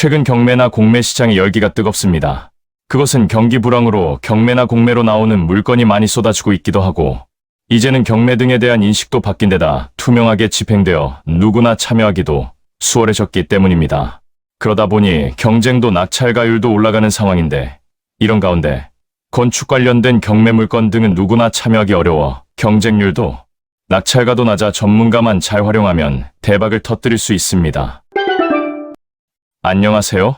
최근 경매나 공매 시장의 열기가 뜨겁습니다. 그것은 경기 불황으로 경매나 공매로 나오는 물건이 많이 쏟아지고 있기도 하고 이제는 경매 등에 대한 인식도 바뀐 데다 투명하게 집행되어 누구나 참여하기도 수월해졌기 때문입니다. 그러다 보니 경쟁도 낙찰가율도 올라가는 상황인데 이런 가운데 건축 관련된 경매 물건 등은 누구나 참여하기 어려워 경쟁률도 낙찰가도 낮아 전문가만 잘 활용하면 대박을 터뜨릴 수 있습니다. 안녕하세요.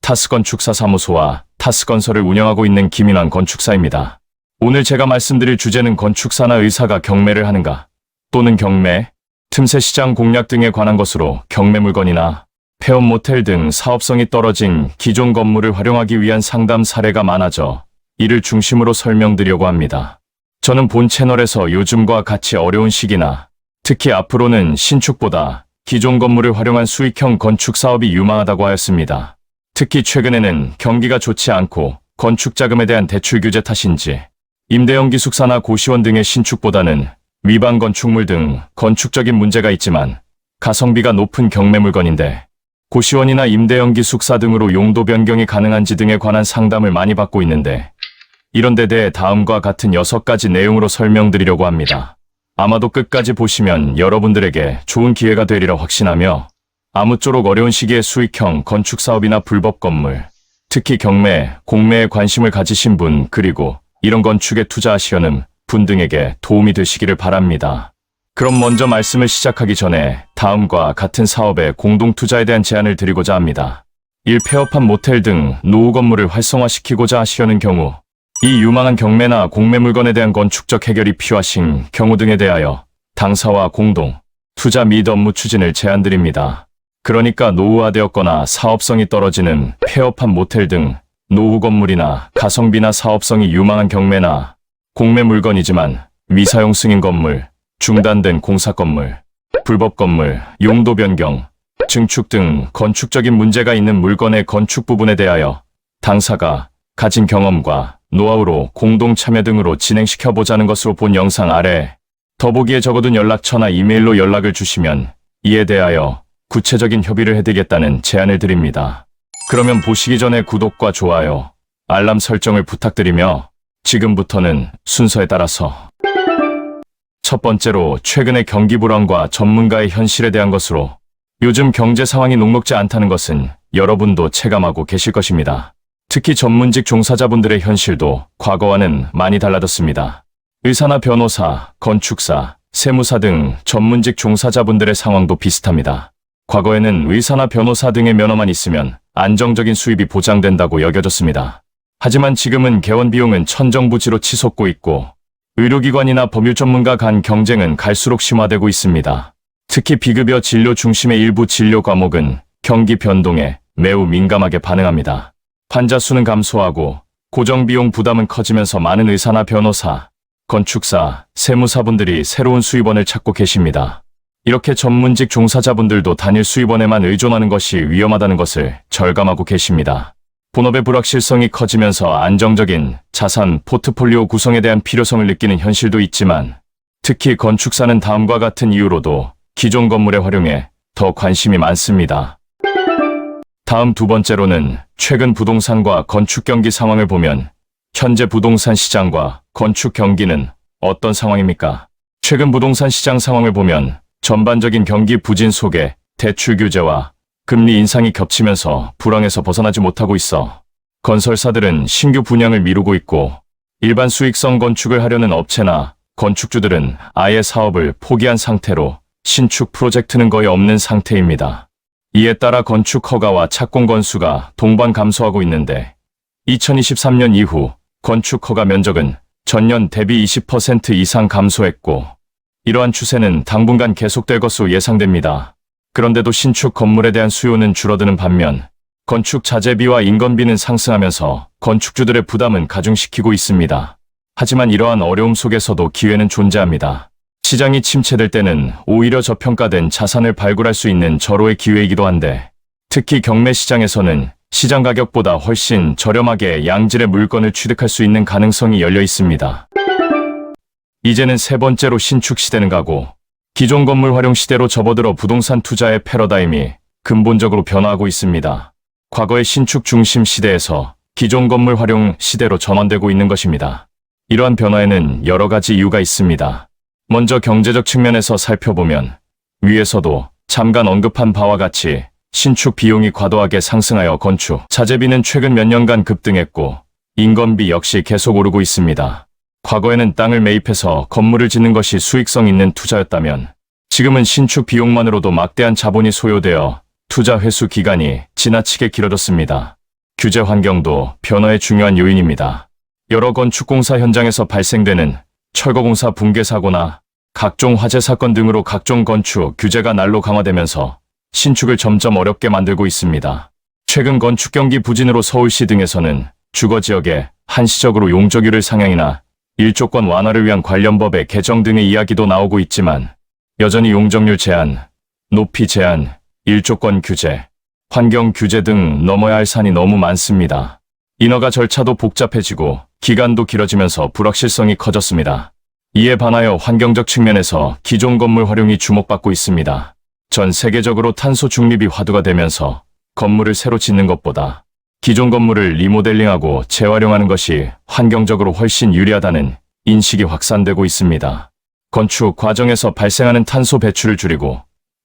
타스건축사 사무소와 타스건설을 운영하고 있는 김인환 건축사입니다. 오늘 제가 말씀드릴 주제는 건축사나 의사가 경매를 하는가 또는 경매, 틈새 시장 공략 등에 관한 것으로 경매 물건이나 폐업 모텔 등 사업성이 떨어진 기존 건물을 활용하기 위한 상담 사례가 많아져 이를 중심으로 설명드리려고 합니다. 저는 본 채널에서 요즘과 같이 어려운 시기나 특히 앞으로는 신축보다 기존 건물을 활용한 수익형 건축 사업이 유망하다고 하였습니다. 특히 최근에는 경기가 좋지 않고 건축 자금에 대한 대출 규제 탓인지 임대형 기숙사나 고시원 등의 신축보다는 위반 건축물 등 건축적인 문제가 있지만 가성비가 높은 경매 물건인데 고시원이나 임대형 기숙사 등으로 용도 변경이 가능한지 등에 관한 상담을 많이 받고 있는데 이런 데 대해 다음과 같은 여섯 가지 내용으로 설명드리려고 합니다. 아마도 끝까지 보시면 여러분들에게 좋은 기회가 되리라 확신하며 아무쪼록 어려운 시기에 수익형 건축 사업이나 불법 건물, 특히 경매, 공매에 관심을 가지신 분 그리고 이런 건축에 투자하시려는 분 등에게 도움이 되시기를 바랍니다. 그럼 먼저 말씀을 시작하기 전에 다음과 같은 사업에 공동 투자에 대한 제안을 드리고자 합니다. 1. 폐업한 모텔 등 노후 건물을 활성화시키고자 하시려는 경우 이 유망한 경매나 공매 물건에 대한 건축적 해결이 필요하신 경우 등에 대하여 당사와 공동 투자 및 업무 추진을 제안드립니다. 그러니까 노후화되었거나 사업성이 떨어지는 폐업한 모텔 등 노후 건물이나 가성비나 사업성이 유망한 경매나 공매 물건이지만 미사용 승인 건물, 중단된 공사 건물, 불법 건물, 용도 변경, 증축 등 건축적인 문제가 있는 물건의 건축 부분에 대하여 당사가 가진 경험과 노하우로 공동 참여 등으로 진행시켜 보자는 것으로 본 영상 아래 더보기에 적어둔 연락처나 이메일로 연락을 주시면 이에 대하여 구체적인 협의를 해드리겠다는 제안을 드립니다. 그러면 보시기 전에 구독과 좋아요, 알람 설정을 부탁드리며 지금부터는 순서에 따라서 첫 번째로 최근의 경기 불황과 전문가의 현실에 대한 것으로 요즘 경제 상황이 녹록지 않다는 것은 여러분도 체감하고 계실 것입니다. 특히 전문직 종사자분들의 현실도 과거와는 많이 달라졌습니다. 의사나 변호사, 건축사, 세무사 등 전문직 종사자분들의 상황도 비슷합니다. 과거에는 의사나 변호사 등의 면허만 있으면 안정적인 수입이 보장된다고 여겨졌습니다. 하지만 지금은 개원 비용은 천정부지로 치솟고 있고 의료기관이나 법률 전문가 간 경쟁은 갈수록 심화되고 있습니다. 특히 비급여 진료 중심의 일부 진료 과목은 경기 변동에 매우 민감하게 반응합니다. 환자 수는 감소하고 고정비용 부담은 커지면서 많은 의사나 변호사, 건축사, 세무사분들이 새로운 수입원을 찾고 계십니다. 이렇게 전문직 종사자분들도 단일 수입원에만 의존하는 것이 위험하다는 것을 절감하고 계십니다. 본업의 불확실성이 커지면서 안정적인 자산 포트폴리오 구성에 대한 필요성을 느끼는 현실도 있지만 특히 건축사는 다음과 같은 이유로도 기존 건물에 활용해 더 관심이 많습니다. 다음 두 번째로는 최근 부동산과 건축 경기 상황을 보면 현재 부동산 시장과 건축 경기는 어떤 상황입니까? 최근 부동산 시장 상황을 보면 전반적인 경기 부진 속에 대출 규제와 금리 인상이 겹치면서 불황에서 벗어나지 못하고 있어 건설사들은 신규 분양을 미루고 있고 일반 수익성 건축을 하려는 업체나 건축주들은 아예 사업을 포기한 상태로 신축 프로젝트는 거의 없는 상태입니다. 이에 따라 건축 허가와 착공 건수가 동반 감소하고 있는데 2023년 이후 건축 허가 면적은 전년 대비 20% 이상 감소했고 이러한 추세는 당분간 계속될 것으로 예상됩니다. 그런데도 신축 건물에 대한 수요는 줄어드는 반면 건축 자재비와 인건비는 상승하면서 건축주들의 부담은 가중시키고 있습니다. 하지만 이러한 어려움 속에서도 기회는 존재합니다. 시장이 침체될 때는 오히려 저평가된 자산을 발굴할 수 있는 절호의 기회이기도 한데 특히 경매 시장에서는 시장 가격보다 훨씬 저렴하게 양질의 물건을 취득할 수 있는 가능성이 열려 있습니다. 이제는 세 번째로 신축 시대는 가고 기존 건물 활용 시대로 접어들어 부동산 투자의 패러다임이 근본적으로 변화하고 있습니다. 과거의 신축 중심 시대에서 기존 건물 활용 시대로 전환되고 있는 것입니다. 이러한 변화에는 여러 가지 이유가 있습니다. 먼저 경제적 측면에서 살펴보면 위에서도 잠깐 언급한 바와 같이 신축 비용이 과도하게 상승하여 건축, 자재비는 최근 몇 년간 급등했고 인건비 역시 계속 오르고 있습니다. 과거에는 땅을 매입해서 건물을 짓는 것이 수익성 있는 투자였다면 지금은 신축 비용만으로도 막대한 자본이 소요되어 투자 회수 기간이 지나치게 길어졌습니다. 규제 환경도 변화의 중요한 요인입니다. 여러 건축공사 현장에서 발생되는 철거공사 붕괴 사고나 각종 화재 사건 등으로 각종 건축 규제가 날로 강화되면서 신축을 점점 어렵게 만들고 있습니다. 최근 건축 경기 부진으로 서울시 등에서는 주거 지역에 한시적으로 용적률을 상향이나 일조권 완화를 위한 관련 법의 개정 등의 이야기도 나오고 있지만 여전히 용적률 제한, 높이 제한, 일조권 규제, 환경 규제 등 넘어야 할 산이 너무 많습니다. 인허가 절차도 복잡해지고 기간도 길어지면서 불확실성이 커졌습니다. 이에 반하여 환경적 측면에서 기존 건물 활용이 주목받고 있습니다. 전 세계적으로 탄소 중립이 화두가 되면서 건물을 새로 짓는 것보다 기존 건물을 리모델링하고 재활용하는 것이 환경적으로 훨씬 유리하다는 인식이 확산되고 있습니다. 건축 과정에서 발생하는 탄소 배출을 줄이고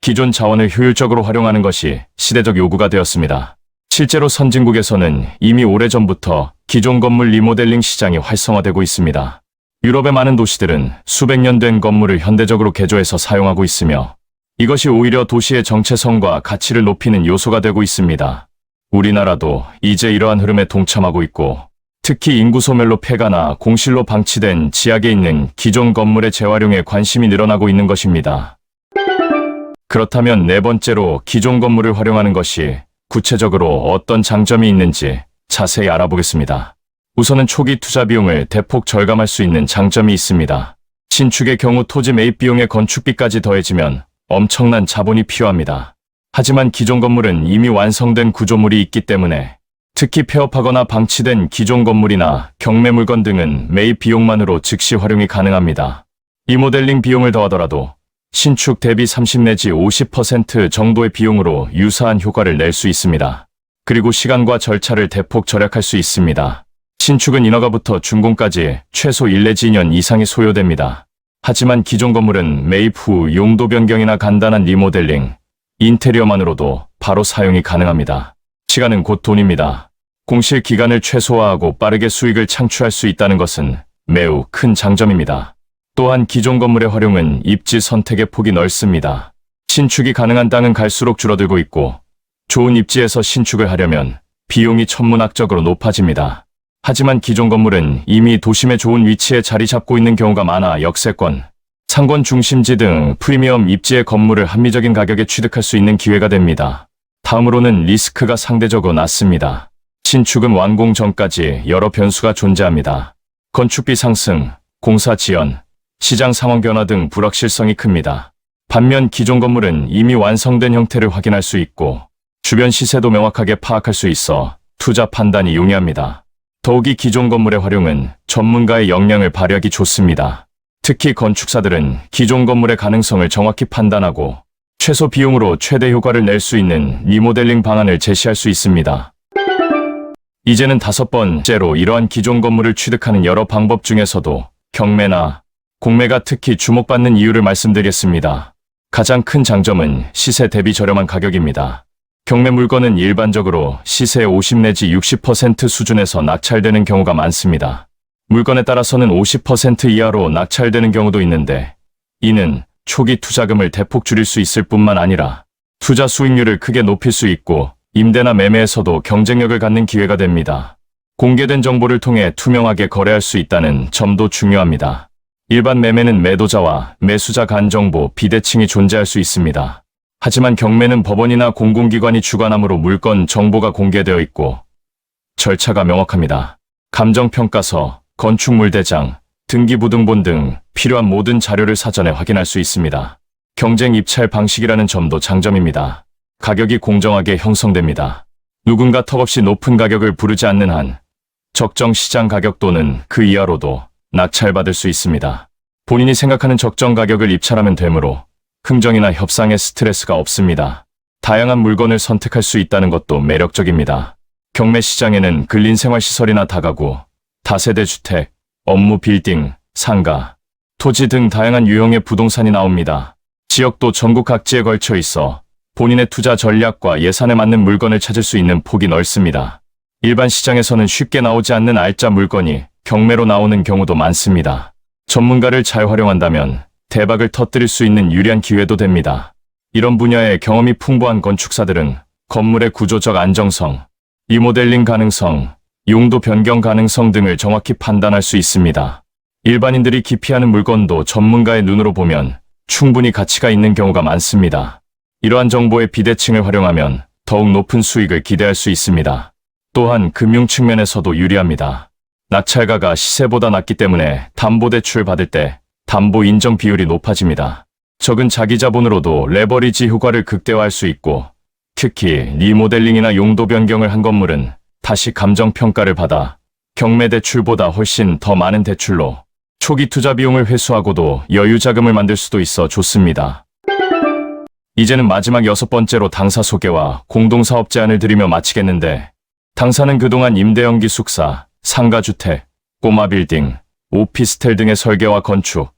기존 자원을 효율적으로 활용하는 것이 시대적 요구가 되었습니다. 실제로 선진국에서는 이미 오래전부터 기존 건물 리모델링 시장이 활성화되고 있습니다. 유럽의 많은 도시들은 수백 년 된 건물을 현대적으로 개조해서 사용하고 있으며 이것이 오히려 도시의 정체성과 가치를 높이는 요소가 되고 있습니다. 우리나라도 이제 이러한 흐름에 동참하고 있고 특히 인구 소멸로 폐가나 공실로 방치된 지하에 있는 기존 건물의 재활용에 관심이 늘어나고 있는 것입니다. 그렇다면 네 번째로 기존 건물을 활용하는 것이 구체적으로 어떤 장점이 있는지 자세히 알아보겠습니다. 우선은 초기 투자 비용을 대폭 절감할 수 있는 장점이 있습니다. 신축의 경우 토지 매입 비용에 건축비까지 더해지면 엄청난 자본이 필요합니다. 하지만 기존 건물은 이미 완성된 구조물이 있기 때문에 특히 폐업하거나 방치된 기존 건물이나 경매 물건 등은 매입 비용만으로 즉시 활용이 가능합니다. 리모델링 비용을 더하더라도 신축 대비 30 내지 50% 정도의 비용으로 유사한 효과를 낼 수 있습니다. 그리고 시간과 절차를 대폭 절약할 수 있습니다. 신축은 인허가부터 준공까지 최소 1 내지 2년 이상이 소요됩니다. 하지만 기존 건물은 매입 후 용도 변경이나 간단한 리모델링, 인테리어만으로도 바로 사용이 가능합니다. 시간은 곧 돈입니다. 공실 기간을 최소화하고 빠르게 수익을 창출할 수 있다는 것은 매우 큰 장점입니다. 또한 기존 건물의 활용은 입지 선택의 폭이 넓습니다. 신축이 가능한 땅은 갈수록 줄어들고 있고 좋은 입지에서 신축을 하려면 비용이 천문학적으로 높아집니다. 하지만 기존 건물은 이미 도심의 좋은 위치에 자리 잡고 있는 경우가 많아 역세권, 상권 중심지 등 프리미엄 입지의 건물을 합리적인 가격에 취득할 수 있는 기회가 됩니다. 다음으로는 리스크가 상대적으로 낮습니다. 신축은 완공 전까지 여러 변수가 존재합니다. 건축비 상승, 공사 지연, 시장 상황 변화 등 불확실성이 큽니다. 반면 기존 건물은 이미 완성된 형태를 확인할 수 있고 주변 시세도 명확하게 파악할 수 있어 투자 판단이 용이합니다. 더욱이 기존 건물의 활용은 전문가의 역량을 발휘하기 좋습니다. 특히 건축사들은 기존 건물의 가능성을 정확히 판단하고 최소 비용으로 최대 효과를 낼 수 있는 리모델링 방안을 제시할 수 있습니다. 이제는 다섯 번째로 이러한 기존 건물을 취득하는 여러 방법 중에서도 경매나 공매가 특히 주목받는 이유를 말씀드리겠습니다. 가장 큰 장점은 시세 대비 저렴한 가격입니다. 경매 물건은 일반적으로 시세의 50 내지 60% 수준에서 낙찰되는 경우가 많습니다. 물건에 따라서는 50% 이하로 낙찰되는 경우도 있는데 이는 초기 투자금을 대폭 줄일 수 있을 뿐만 아니라 투자 수익률을 크게 높일 수 있고 임대나 매매에서도 경쟁력을 갖는 기회가 됩니다. 공개된 정보를 통해 투명하게 거래할 수 있다는 점도 중요합니다. 일반 매매는 매도자와 매수자 간 정보 비대칭이 존재할 수 있습니다. 하지만 경매는 법원이나 공공기관이 주관하므로 물건 정보가 공개되어 있고 절차가 명확합니다. 감정평가서, 건축물 대장, 등기부등본 등 필요한 모든 자료를 사전에 확인할 수 있습니다. 경쟁 입찰 방식이라는 점도 장점입니다. 가격이 공정하게 형성됩니다. 누군가 턱없이 높은 가격을 부르지 않는 한 적정 시장 가격 또는 그 이하로도 낙찰받을 수 있습니다. 본인이 생각하는 적정 가격을 입찰하면 되므로 흥정이나 협상에 스트레스가 없습니다. 다양한 물건을 선택할 수 있다는 것도 매력적입니다. 경매 시장에는 근린 생활시설이나 다가구, 다세대 주택, 업무 빌딩, 상가, 토지 등 다양한 유형의 부동산이 나옵니다. 지역도 전국 각지에 걸쳐 있어 본인의 투자 전략과 예산에 맞는 물건을 찾을 수 있는 폭이 넓습니다. 일반 시장에서는 쉽게 나오지 않는 알짜 물건이 경매로 나오는 경우도 많습니다. 전문가를 잘 활용한다면 대박을 터뜨릴 수 있는 유리한 기회도 됩니다. 이런 분야의 경험이 풍부한 건축사들은 건물의 구조적 안정성, 리모델링 가능성, 용도 변경 가능성 등을 정확히 판단할 수 있습니다. 일반인들이 기피하는 물건도 전문가의 눈으로 보면 충분히 가치가 있는 경우가 많습니다. 이러한 정보의 비대칭을 활용하면 더욱 높은 수익을 기대할 수 있습니다. 또한 금융 측면에서도 유리합니다. 낙찰가가 시세보다 낮기 때문에 담보대출 받을 때 담보 인정 비율이 높아집니다. 적은 자기 자본으로도 레버리지 효과를 극대화할 수 있고 특히 리모델링이나 용도 변경을 한 건물은 다시 감정 평가를 받아 경매 대출보다 훨씬 더 많은 대출로 초기 투자 비용을 회수하고도 여유 자금을 만들 수도 있어 좋습니다. 이제는 마지막 여섯 번째로 당사 소개와 공동사업 제안을 드리며 마치겠는데 당사는 그동안 임대형 기 숙사, 상가주택, 꼬마 빌딩, 오피스텔 등의 설계와 건축,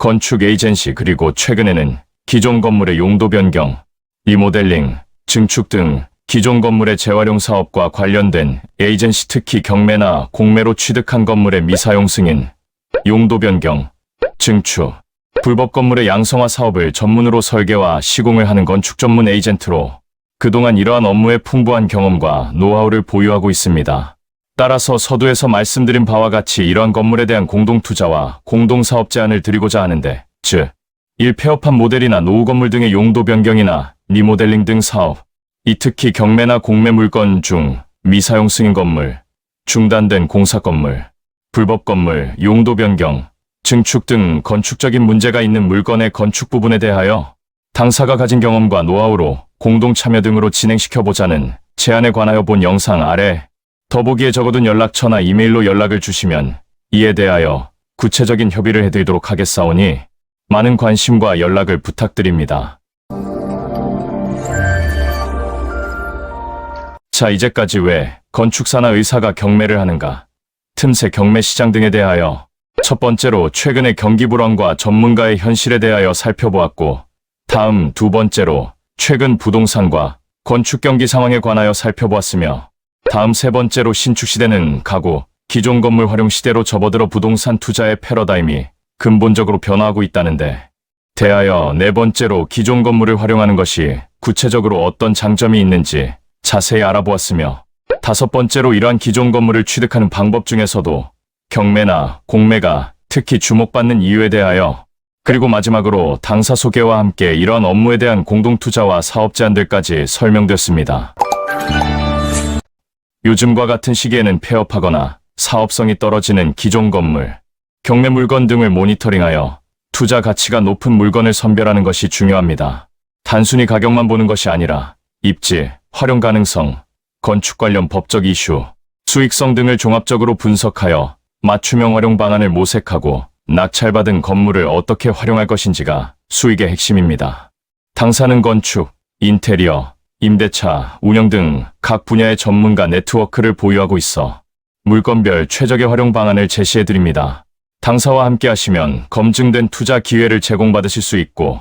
건축 에이전시 그리고 최근에는 기존 건물의 용도 변경, 리모델링, 증축 등 기존 건물의 재활용 사업과 관련된 에이전시 특히 경매나 공매로 취득한 건물의 미사용 승인, 용도 변경, 증축, 불법 건물의 양성화 사업을 전문으로 설계와 시공을 하는 건축 전문 에이전트로 그동안 이러한 업무의 풍부한 경험과 노하우를 보유하고 있습니다. 따라서 서두에서 말씀드린 바와 같이 이러한 건물에 대한 공동투자와 공동사업 제안을 드리고자 하는데, 즉, 1폐업한 모델이나 노후 건물 등의 용도 변경이나 리모델링 등 사업, 이 특히 경매나 공매 물건 중 미사용 승인 건물, 중단된 공사 건물, 불법 건물, 용도 변경, 증축 등 건축적인 문제가 있는 물건의 건축 부분에 대하여 당사가 가진 경험과 노하우로 공동 참여 등으로 진행시켜보자는 제안에 관하여 본 영상 아래 더보기에 적어둔 연락처나 이메일로 연락을 주시면 이에 대하여 구체적인 협의를 해드리도록 하겠사오니 많은 관심과 연락을 부탁드립니다. 자, 이제까지 왜 건축사나 의사가 경매를 하는가? 틈새 경매 시장 등에 대하여 첫 번째로 최근의 경기 불황과 전문가의 현실에 대하여 살펴보았고, 다음 두 번째로 최근 부동산과 건축 경기 상황에 관하여 살펴보았으며, 다음 세 번째로 신축 시대는 가구, 기존 건물 활용 시대로 접어들어 부동산 투자의 패러다임이 근본적으로 변화하고 있다는데, 대하여 네 번째로 기존 건물을 활용하는 것이 구체적으로 어떤 장점이 있는지 자세히 알아보았으며, 다섯 번째로 이러한 기존 건물을 취득하는 방법 중에서도 경매나 공매가 특히 주목받는 이유에 대하여 그리고 마지막으로 당사 소개와 함께 이러한 업무에 대한 공동투자와 사업 제안들까지 설명됐습니다. 요즘과 같은 시기에는 폐업하거나 사업성이 떨어지는 기존 건물, 경매 물건 등을 모니터링하여 투자 가치가 높은 물건을 선별하는 것이 중요합니다. 단순히 가격만 보는 것이 아니라 입지, 활용 가능성, 건축 관련 법적 이슈, 수익성 등을 종합적으로 분석하여 맞춤형 활용 방안을 모색하고 낙찰받은 건물을 어떻게 활용할 것인지가 수익의 핵심입니다. 당사는 건축, 인테리어, 임대차, 운영 등 각 분야의 전문가 네트워크를 보유하고 있어 물건별 최적의 활용 방안을 제시해 드립니다. 당사와 함께 하시면 검증된 투자 기회를 제공받으실 수 있고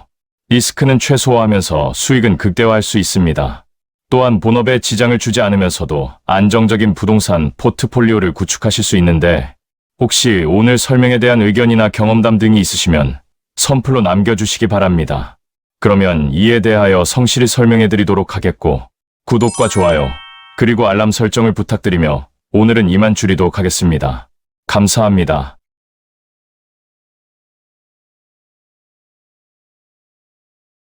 리스크는 최소화하면서 수익은 극대화할 수 있습니다. 또한 본업에 지장을 주지 않으면서도 안정적인 부동산 포트폴리오를 구축하실 수 있는데 혹시 오늘 설명에 대한 의견이나 경험담 등이 있으시면 선플로 남겨주시기 바랍니다. 그러면 이에 대하여 성실히 설명해 드리도록 하겠고 구독과 좋아요 그리고 알람 설정을 부탁드리며 오늘은 이만 줄이도록 하겠습니다. 감사합니다.